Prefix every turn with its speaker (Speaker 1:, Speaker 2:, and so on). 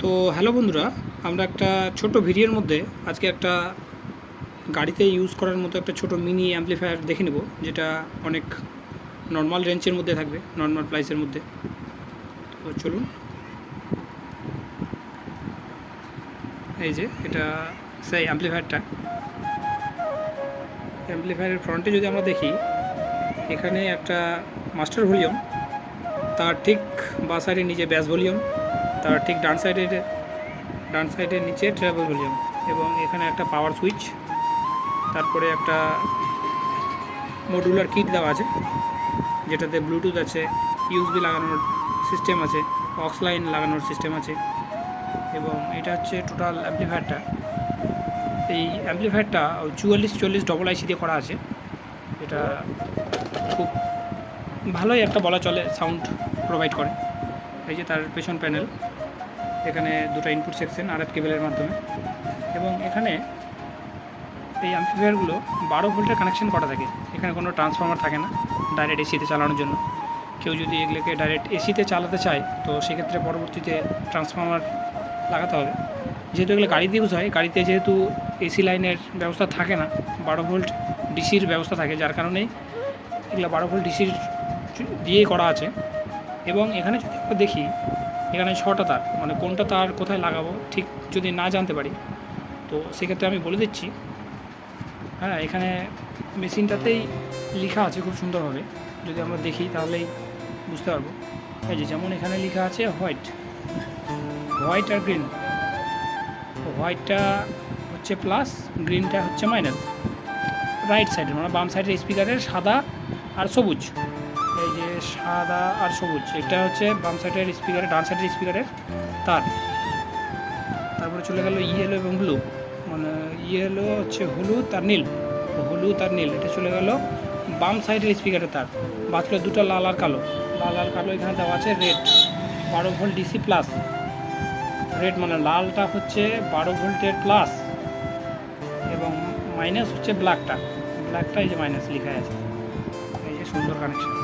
Speaker 1: তো হ্যালো বন্ধুরা, আমরা একটা ছোট ভিডিওর মধ্যে আজকে একটা গাড়িতে ইউজ করার মতো একটা ছোট মিনি অ্যাম্পলিফায়ার দেখে নেব, যেটা অনেক নর্মাল রেঞ্জের মধ্যে থাকবে নর্মাল প্রাইসের মধ্যে। তো চলুন। এই যে, এটা সেই অ্যাম্পলিফায়ারটা অ্যাম্পলিফায়ারের ফ্রন্টে যদি আমরা দেখি, এখানে একটা মাস্টার ভলিউম তার ঠিক বা নিচে ব্যাস ভলিউম তার ঠিক ডান সাইডের ডান সাইডের নিচে ট্রাভেল ভলিউম এবং এখানে একটা পাওয়ার সুইচ তারপরে একটা মডুলার কিট দেওয়া আছে, যেটাতে ব্লুটুথ আছে ইউএসবি লাগানোর সিস্টেম আছে অক্স লাইন লাগানোর সিস্টেম আছে, এবং এটা হচ্ছে টোটাল অ্যাম্পলিফায়ারটা এই অ্যাম্পলিফায়ারটা চুয়াল্লিশ, চল্লিশ ডবল আইসি দিয়ে করা আছে। এটা খুব ভালোই একটা বলা চলে সাউন্ড প্রোভাইড করে। এই যে তার পেছন প্যানেল, এখানে দুটো ইনপুট সেকশন আর কেবেলের মাধ্যমে। এবং এখানে এই অ্যাম্পলিফায়ারগুলো বারো ভোল্টের কানেকশন করা থাকে। এখানে কোনো ট্রান্সফর্মার থাকে না ডাইরেক্ট এসিতে চালানোর জন্য। কেউ যদি এগুলোকে ডাইরেক্ট এসিতে চালাতে চায়, তো সেক্ষেত্রে পরবর্তীতে ট্রান্সফর্মার লাগাতে হবে। যেহেতু এগুলো গাড়িতে ইউজ হয়, গাড়িতে যেহেতু এসি লাইনের ব্যবস্থা থাকে না, বারো ভোল্ট ডিসির ব্যবস্থা থাকে, যার কারণেই এগুলো বারো ভোল্ট ডিসির দিয়েই করা আছে। এবং এখানে যদি আমরা দেখি, এখানে ছটা তার মানে কোনটা তার কোথায় লাগাবো, ঠিক যদি না জানতে পারি, তো সেক্ষেত্রে আমি বলে দিচ্ছি হ্যাঁ এখানে মেশিনটাতেই লেখা আছে খুব সুন্দরভাবে, যদি আমরা দেখি তাহলেই বুঝতে পারব। এই যে যেমন এখানে লেখা আছে হোয়াইট হোয়াইট আর গ্রিন হোয়াইটটা হচ্ছে প্লাস, গ্রিনটা হচ্ছে মাইনাস, রাইট সাইডের মানে বাম সাইডের স্পিকারের সাদা আর সবুজ। এই যে সাদা আর সবুজ, এটা হচ্ছে বাম সাইডের স্পিকারের ডান সাইডের স্পিকারের তার। তারপরে চলে গেল ইয়েলো এবং ব্লু মানে ইয়েলো হচ্ছে হলুদ আর নীল, হলুদ আর নীল, এটা চলে গেল বাম সাইডের স্পিকারের তার। বাঁচলো দুটো লাল আর কালো, লাল আর কালো এখানে দেওয়া আছে রেড বারো ভোল্ট ডিসি প্লাস রেড মানে লালটা হচ্ছে বারো ভোল্টের প্লাস এবং মাইনাস হচ্ছে ব্ল্যাকটা ব্ল্যাকটা এই যে মাইনাস লেখা আছে। এই যে সুন্দর কানেকশন